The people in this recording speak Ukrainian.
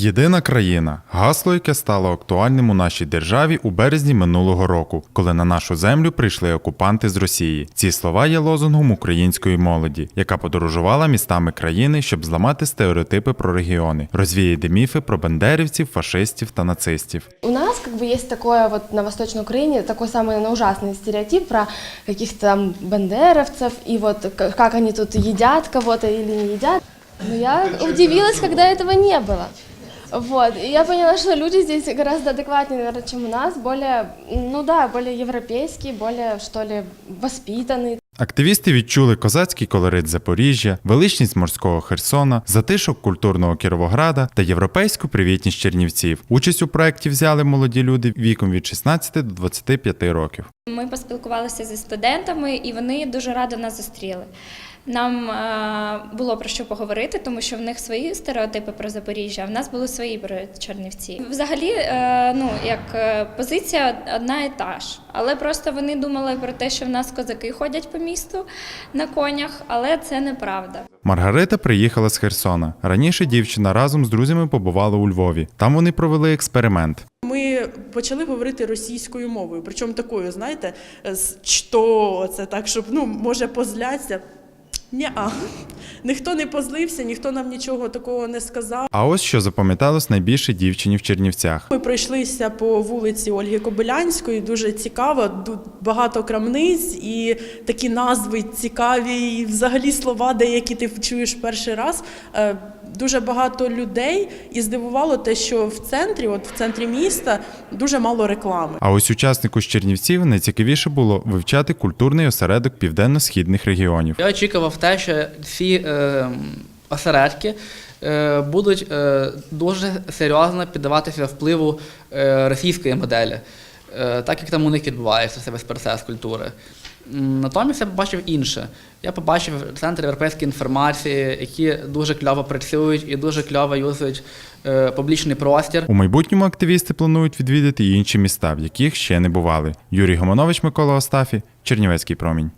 Єдина країна гасло, яке стало актуальним у нашій державі у березні минулого року, коли на нашу землю прийшли окупанти з Росії. Ці слова є лозунгом української молоді, яка подорожувала містами країни, щоб зламати стереотипи про регіони, розвіяти міфи про бандерівців, фашистів та нацистів. У нас как бы есть такое вот на Восточной Украине такой самый наверное, ужасный стереотип про каких-то там бандеровцев и вот к- как они тут едят кого-то или не едят. Но я удивилась, когда этого не было. Вот, и я поняла, что люди здесь гораздо адекватнее, наверное, чем у нас, более, ну да, более европейские, более, что ли, воспитанные. Активісти відчули козацький колорит Запоріжжя, величність морського Херсона, затишок культурного Кіровограда та європейську привітність Чернівців. Участь у проєкті взяли молоді люди віком від 16 до 25 років. Ми поспілкувалися зі студентами, і вони дуже радо нас зустріли. Нам е, було про що поговорити, тому що в них свої стереотипи про Запоріжжя, а в нас були свої про Чернівці. Взагалі, е, ну як е, позиція одна і та ж, але просто вони думали про те, що в нас козаки ходять по місту на конях, але це неправда. Маргарита приїхала з Херсона. Раніше дівчина разом з друзями побувала у Львові. Там вони провели експеримент. Ми почали говорити російською мовою, причому такою, знаєте, з «що» це так, щоб ну може позляться. Ні-а. Ніхто не позлився, ніхто нам нічого такого не сказав. А ось що запам'яталось найбільше дівчині в Чернівцях. Ми пройшлися по вулиці Ольги Кобилянської. Дуже цікаво, ду- багато крамниць і такі назви цікаві, і взагалі слова, деякі ти чуєш перший раз. Е, Дуже багато людей, і здивувало те, що в центрі, от в центрі міста, дуже мало реклами. А ось учаснику з Чернівців найцікавіше було вивчати культурний осередок південно-східних регіонів. Я очікував те, що ці е, осередки е, будуть е, дуже серйозно піддаватися впливу російської моделі, так як там у них відбувається це весь процес культури. Натомість я побачив інше. Я побачив центр європейської інформації, які дуже кльово працюють і дуже кльово юзують е, публічний простір. У майбутньому активісти планують відвідати інші міста, в яких ще не бували. Юрій Гомонович, Микола Остафі, Чернівецький промінь.